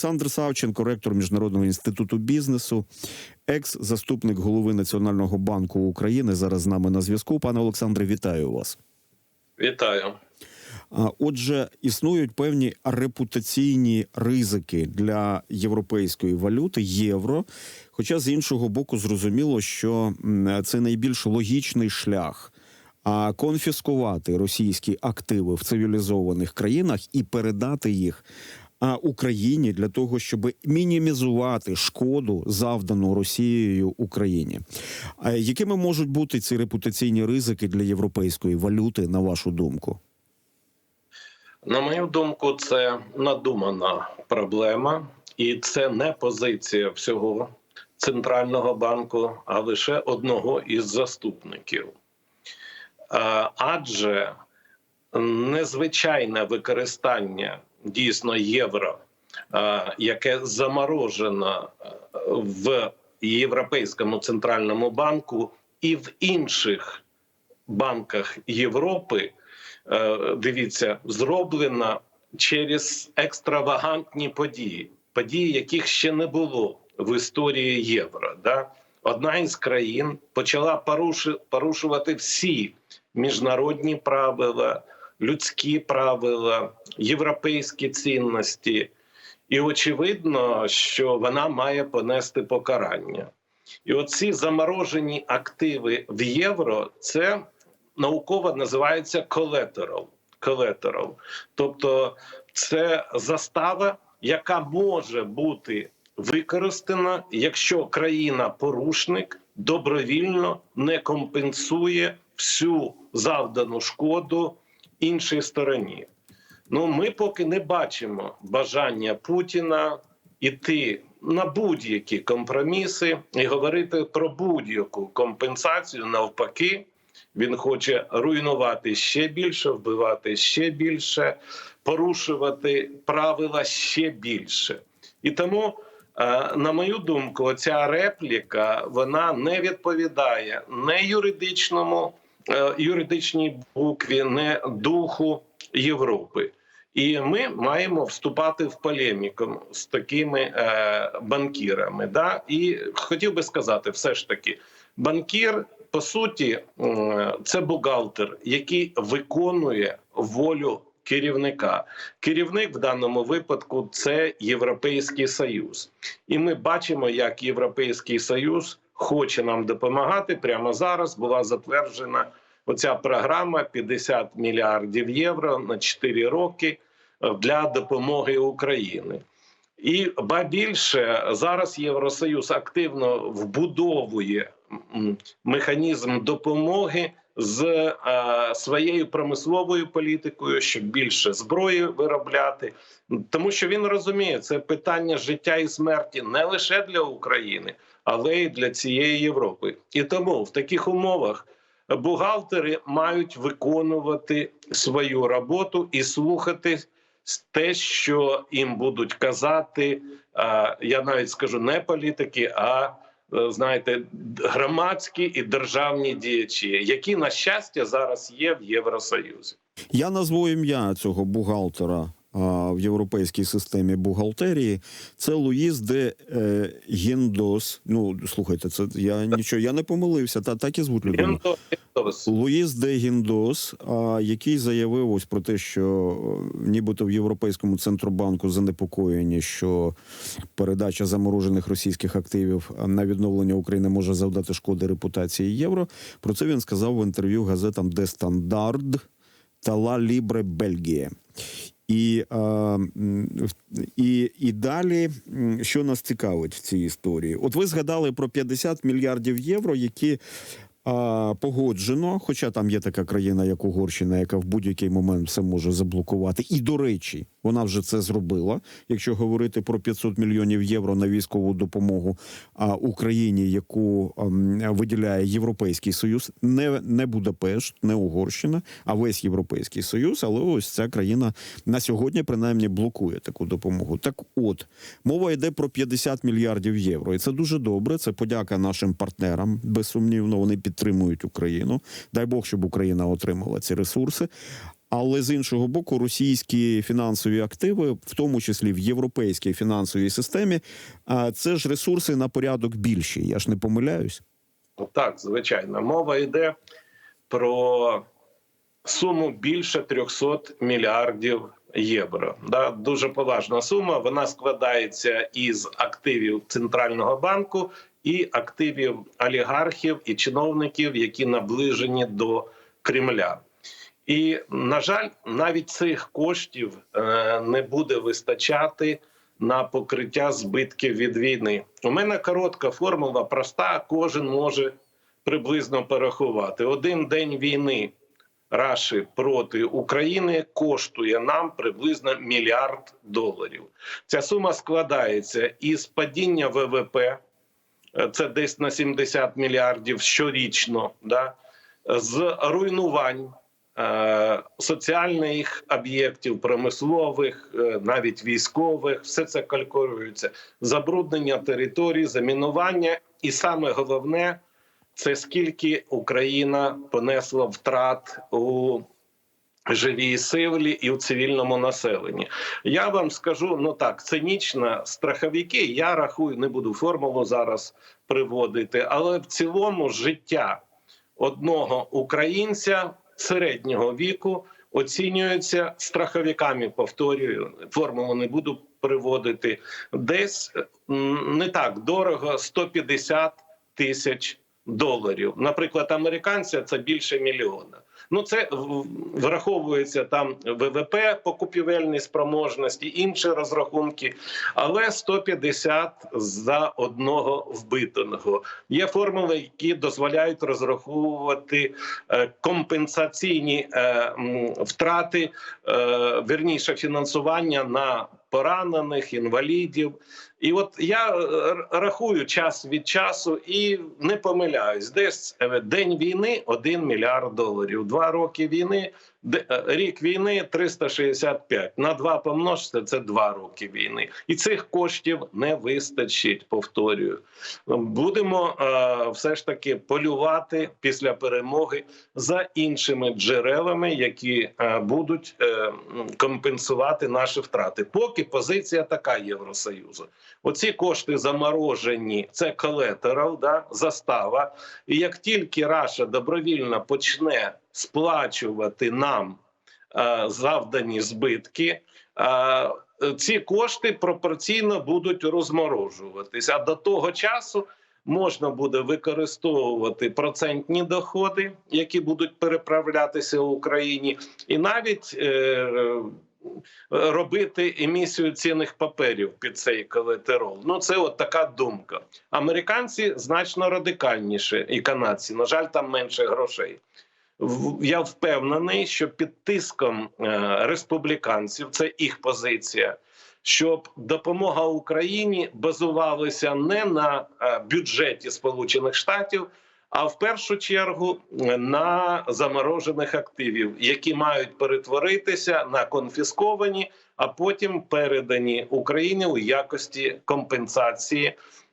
Олександр Савченко, ректор Міжнародного інституту бізнесу, екс-заступник голови Національного банку України. Зараз з нами на зв'язку. Пане Олександре, вітаю вас. Вітаю. Отже, існують певні репутаційні ризики для європейської валюти євро. Хоча з іншого боку, зрозуміло, що це найбільш логічний шлях. А конфіскувати російські активи в цивілізованих країнах і передати їх Україні для того, щоб мінімізувати шкоду, завдану Росією Україні. Якими можуть бути ці репутаційні ризики для європейської валюти, на вашу думку? На мою думку, це надумана проблема, і це не позиція всього центрального банку, а лише одного із заступників. Адже незвичайне використання дійсно євро, е, яке заморожено е, в Європейському центральному банку і в інших банках Європи. Е, дивіться, зроблена через екстравагантні події, події, яких ще не було в історії євро. Да? Одна із країн почала порушувати всі міжнародні правила, людські правила, європейські цінності. І очевидно, що вона має понести покарання. І оці заморожені активи в євро це науково називається collateral. collateral. Тобто це застава, яка може бути використана, якщо країна-порушник добровільно не компенсує всю завдану шкоду іншій стороні. Ну, ми поки не бачимо бажання Путіна іти на будь-які компроміси і говорити про будь-яку компенсацію навпаки. Він хоче руйнувати ще більше, вбивати ще більше, порушувати правила ще більше. І тому, е, на мою думку, ця репліка вона не відповідає не юридичному юридичній букві, не духу Європи. І ми маємо вступати в полеміку з такими е, банкірами. Да? І хотів би сказати, все ж таки, банкір по суті, це бухгалтер, який виконує волю керівника. Керівник в даному випадку це Європейський Союз, і ми бачимо, як Європейський Союз хоче нам допомагати. Прямо зараз була затверджена оця програма 50 мільярдів євро на 4 роки для допомоги Україні. І ба більше зараз Євросоюз активно вбудовує механізм допомоги з е, своєю промисловою політикою, щоб більше зброї виробляти, тому що він розуміє, це питання життя і смерті не лише для України, але й для цієї Європи. І тому в таких умовах бухгалтери мають виконувати свою роботу і слухати те, що їм будуть казати. Я навіть скажу не політики, а Е, знаєте, громадські і державні діячі, які на щастя зараз є в Євросоюзі. Я назву ім'я цього бухгалтера в європейській системі бухгалтерії. Це Луїс де е, Гіндос. Ну слухайте, це я нічого, я не помилився. Та так і звуть людину. Луїс де Гіндос, а, який заявив ось про те, що е, нібито в Європейському центробанку занепокоєні, що передача заморожених російських активів на відновлення України може завдати шкоди репутації євро. Про це він сказав в інтерв'ю газетам Де Стандард та Ла Лібре Бельгія. І і, і далі, що нас цікавить в цій історії? От ви згадали про 50 мільярдів євро, які а, Погоджено, хоча там є така країна, як Угорщина, яка в будь-який момент все може заблокувати. І до речі, вона вже це зробила. Якщо говорити про 500 мільйонів євро на військову допомогу а, Україні, яку а, виділяє Європейський Союз, не не Будапешт, не Угорщина, а весь європейський союз. Але ось ця країна на сьогодні принаймні блокує таку допомогу. Так, от мова йде про 50 мільярдів євро, і це дуже добре. Це подяка нашим партнерам. Безсумнівно, вони підтримують Україну. Дай Бог, щоб Україна отримала ці ресурси. Але з іншого боку, російські фінансові активи, в тому числі в європейській фінансовій системі, це ж ресурси на порядок більші. Я ж не помиляюсь. Так, звичайно, мова йде про суму більше 300 мільярдів євро. Да, дуже поважна сума. Вона складається із активів центрального банку і активів олігархів і чиновників, які наближені до Кремля. І на жаль, навіть цих коштів е, не буде вистачати на покриття збитків від війни. У мене коротка формула, проста. Кожен може приблизно порахувати. Один день війни Раші проти України коштує нам приблизно мільярд доларів. Ця сума складається із падіння ВВП, це десь на 70 мільярдів щорічно, да? з руйнувань е, соціальних об'єктів, промислових, е, навіть військових, все це калькулюється. Забруднення територій, замінування, і саме головне це скільки Україна понесла втрат у живій силі і у цивільному населенні. Я вам скажу ну так, цинічно, страховики. Я рахую, не буду формулу зараз приводити, але в цілому життя одного українця середнього віку оцінюється страховиками. Повторюю, формулу не буду приводити. Десь не так дорого 150 тисяч доларів. Наприклад, американця це більше мільйона. Ну це враховується там ВВП по купівельній спроможності, інші розрахунки, але 150 за одного вбитого. Є формули, які дозволяють розраховувати е, компенсаційні е, втрати, е, верніше фінансування на поранених, інвалідів. І от я е, рахую час від часу і не помиляюсь. Десь е, день війни 1 мільярд доларів. Два роки війни, е, рік війни 365. На два помножте це два роки війни. І цих коштів не вистачить. Повторюю, будемо все ж таки полювати після перемоги за іншими джерелами, які будуть компенсувати наші втрати. Поки позиція така Євросоюзу. Оці кошти заморожені, це колетерал, да, застава. І як тільки Раша добровільно почне сплачувати нам е, завдані збитки, е, ці кошти пропорційно будуть розморожуватися. А до того часу можна буде використовувати процентні доходи, які будуть переправлятися в Україні, і навіть е, робити емісію цінних паперів під цей колетерол. Ну це от така думка. Американці значно радикальніше, і канадці. На жаль, там менше грошей. Я впевнений, що під тиском е, республіканців це їх позиція. Щоб допомога Україні базувалася не на е, бюджеті Сполучених Штатів, а в першу чергу е, на заморожених активів, які мають перетворитися на конфісковані, а потім передані Україні у якості компенсації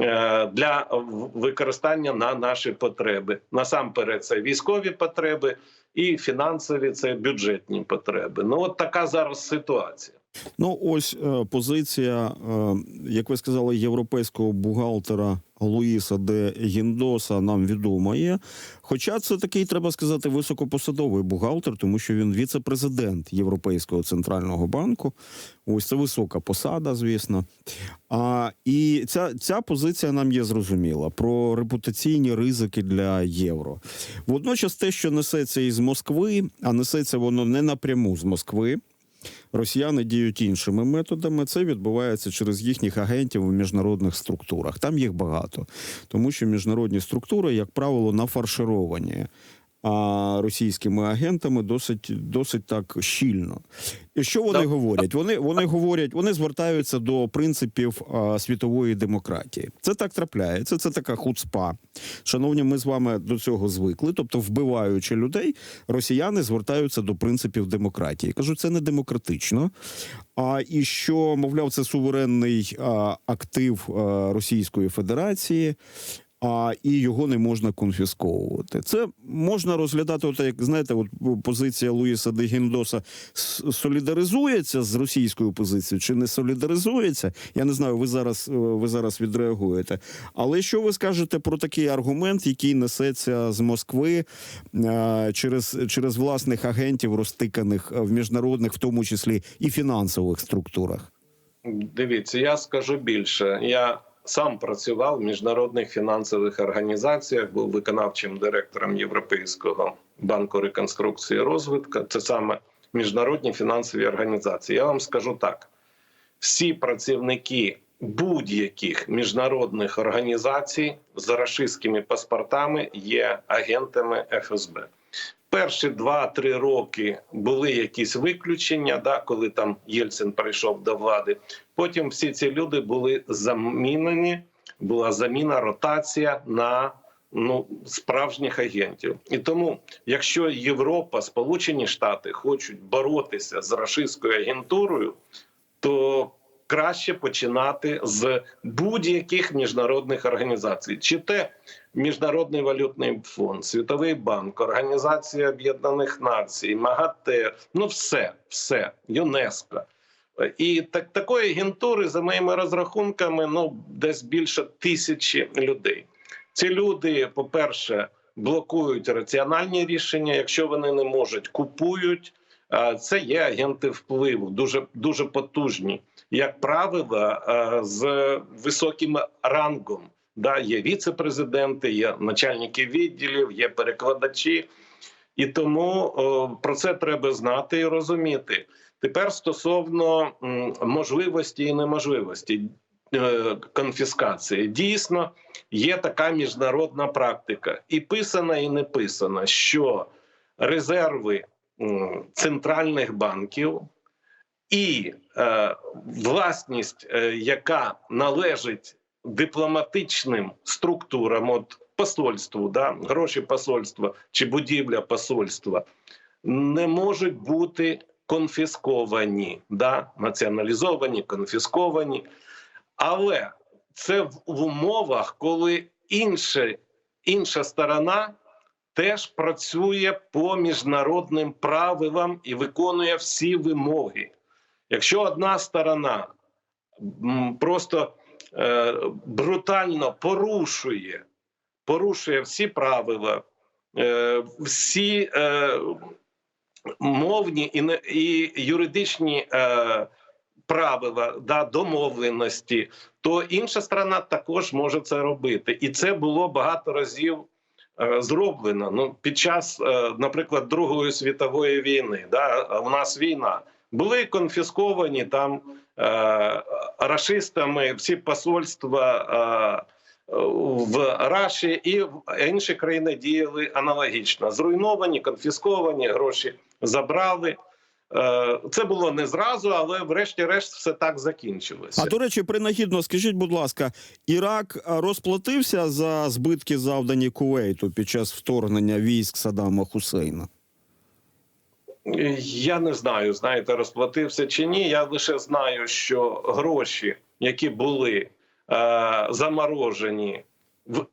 е, для використання на наші потреби. Насамперед, це військові потреби і фінансові це бюджетні потреби. Ну от така зараз ситуація. Ну, ось е, позиція, е, як ви сказали, європейського бухгалтера Луїса де Гіндоса нам відома є. Хоча це такий, треба сказати, високопосадовий бухгалтер, тому що він віце-президент Європейського центрального банку. Ось це висока посада, звісно. А, і ця, ця позиція нам є зрозуміла про репутаційні ризики для євро. Водночас, те, що несеться із Москви, а несеться воно не напряму з Москви. Росіяни діють іншими методами. Це відбувається через їхніх агентів у міжнародних структурах. Там їх багато, тому що міжнародні структури, як правило, нафаршировані. А російськими агентами досить досить так щільно. І що вони Так. говорять? Вони вони говорять, вони звертаються до принципів а, світової демократії. Це так трапляється. Це така хуцпа. Шановні, ми з вами до цього звикли. Тобто, вбиваючи людей, росіяни звертаються до принципів демократії. Кажуть, це не демократично. А і що, мовляв, це суверенний а, актив а, Російської Федерації. А і його не можна конфісковувати. Це можна розглядати, от як знаєте, от позиція Луїса де Гіндоса солідаризується з російською позицією чи не солідаризується. Я не знаю, ви зараз е, ви зараз відреагуєте. Але що ви скажете про такий аргумент, який несеться з Москви е, через, через власних агентів, розтиканих в міжнародних, в тому числі і фінансових структурах? Дивіться, я скажу більше. Я сам працював в міжнародних фінансових організаціях, був виконавчим директором Європейського банку реконструкції і розвитку. Це саме міжнародні фінансові організації. Я вам скажу так: всі працівники будь-яких міжнародних організацій з рашистськими паспортами є агентами ФСБ. Перші 2-3 роки були якісь виключення, да, коли там Єльцин прийшов до влади. Потім всі ці люди були замінені, була заміна, ротація на ну, справжніх агентів. І тому, якщо Європа, Сполучені Штати хочуть боротися з рашистською агентурою, то краще починати з будь-яких міжнародних організацій, чи те Міжнародний валютний фонд, Світовий банк, Організація Об'єднаних Націй, МАГАТЕ, ну все, все, ЮНЕСКО. І так такої агентури, за моїми розрахунками, ну десь більше тисячі людей. Ці люди, по-перше, блокують раціональні рішення. Якщо вони не можуть, купують. А Це є агенти впливу, дуже дуже потужні, як правило, е, з високим рангом. Да, є віце-президенти, є начальники відділів, є перекладачі, і тому про це треба знати і розуміти. Тепер стосовно можливості і неможливості е, конфіскації, дійсно є така міжнародна практика, і писана, і не писана, що резерви центральних банків і е, власність, е, яка належить дипломатичним структурам, от посольству, да, гроші посольства чи будівля посольства, не можуть бути конфісковані, да, націоналізовані, конфісковані. Але це в, умовах, коли інше, інша сторона теж працює по міжнародним правилам і виконує всі вимоги. Якщо одна сторона просто е, брутально порушує, порушує всі правила, е, всі е, мовні і, і юридичні е, правила да, домовленості, то інша сторона також може це робити. І це було багато разів зроблено. Ну, під час, е, наприклад, Другої світової війни, да, у нас війна, були конфісковані там е, рашистами всі посольства. Е, в Раші і в інші країни діяли аналогічно. Зруйновані, конфісковані, гроші забрали. Е, Це було не зразу, але врешті-решт все так закінчилося. А до речі, принагідно, скажіть, будь ласка, Ірак розплатився за збитки, завдані Кувейту під час вторгнення військ Саддама Хусейна? Я не знаю, знаєте, розплатився чи ні. Я лише знаю, що гроші, які були е, заморожені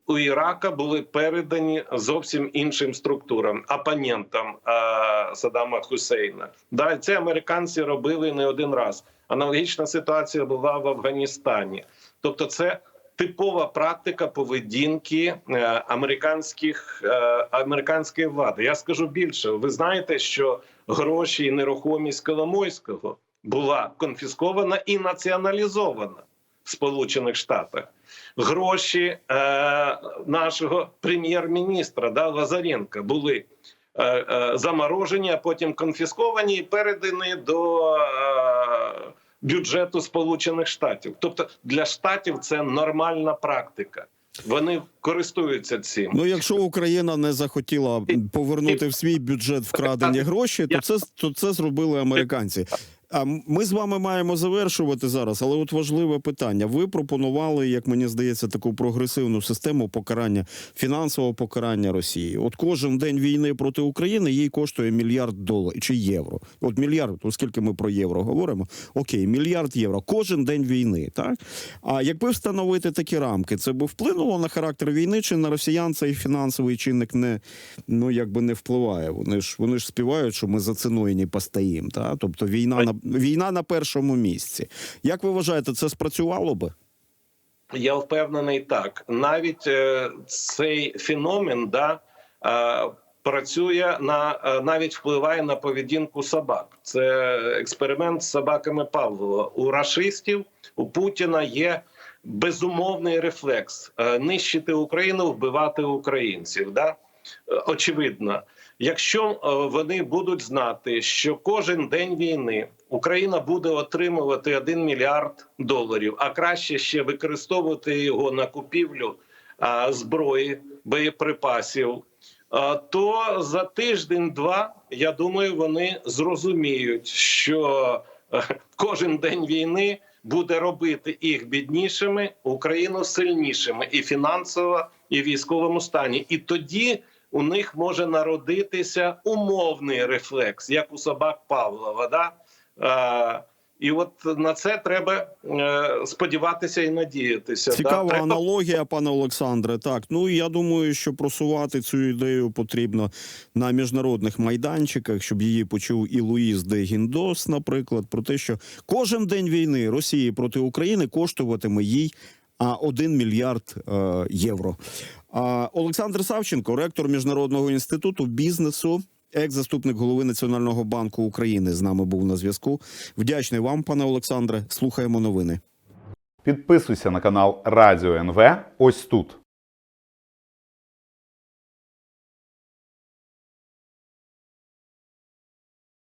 у Ірака, були передані зовсім іншим структурам, опонентам е, Саддама Хусейна. Да, це американці робили не один раз. Аналогічна ситуація була в Афганістані. Тобто, це типова практика поведінки е, американських е, американської влади. Я скажу більше. Ви знаєте, що гроші і нерухомість Коломойського була конфіскована і націоналізована в Сполучених Штатах. Гроші е, нашого прем'єр-міністра да, Лазаренка були е, е, заморожені, а потім конфісковані і передані до е, бюджету Сполучених Штатів. Тобто для штатів це нормальна практика. Вони користуються цим. Ну, якщо Україна не захотіла повернути в свій бюджет вкрадені гроші, то це то це зробили американці. А ми з вами маємо завершувати зараз, але от важливе питання. Ви пропонували, як мені здається, таку прогресивну систему покарання, фінансового покарання Росії. От кожен день війни проти України їй коштує мільярд доларів чи євро. От мільярд, оскільки ми про євро говоримо, окей, мільярд євро. Кожен день війни. Так а якби встановити такі рамки, це би вплинуло на характер війни, чи на росіян цей фінансовий чинник не ну якби не впливає. Вони ж вони ж співають, що ми за ціною не постоїм. Та тобто війна на війна на першому місці. Як ви вважаєте, це спрацювало би? Я впевнений так. Навіть е, цей феномен да, е, працює на е, навіть впливає на поведінку собак. Це експеримент з собаками Павлова. У рашистів у Путіна є безумовний рефлекс е, нищити Україну, вбивати українців. Да? Е, Очевидно, якщо е, вони будуть знати, що кожен день війни Україна буде отримувати 1 мільярд доларів, а краще ще використовувати його на купівлю зброї, боєприпасів. То за тиждень-два я думаю, вони зрозуміють, що е, кожен день війни буде робити їх біднішими, Україну сильнішими і фінансово, і в військовому стані. І тоді у них може народитися умовний рефлекс, як у собак Павлова. Да? Е, і от на це треба е, сподіватися і надіятися. Цікава да? Аналогія, пане Олександре. Так, ну я думаю, що просувати цю ідею потрібно на міжнародних майданчиках, щоб її почув і Луїс де Гіндос, наприклад, про те, що кожен день війни Росії проти України коштуватиме їй а 1 мільярд е, євро. Олександр Савченко, ректор міжнародного інституту бізнесу. Екс-заступник голови Національного банку України з нами був на зв'язку. Вдячний вам, пане Олександре. Слухаємо новини. Підписуйся на канал Радіо НВ ось тут.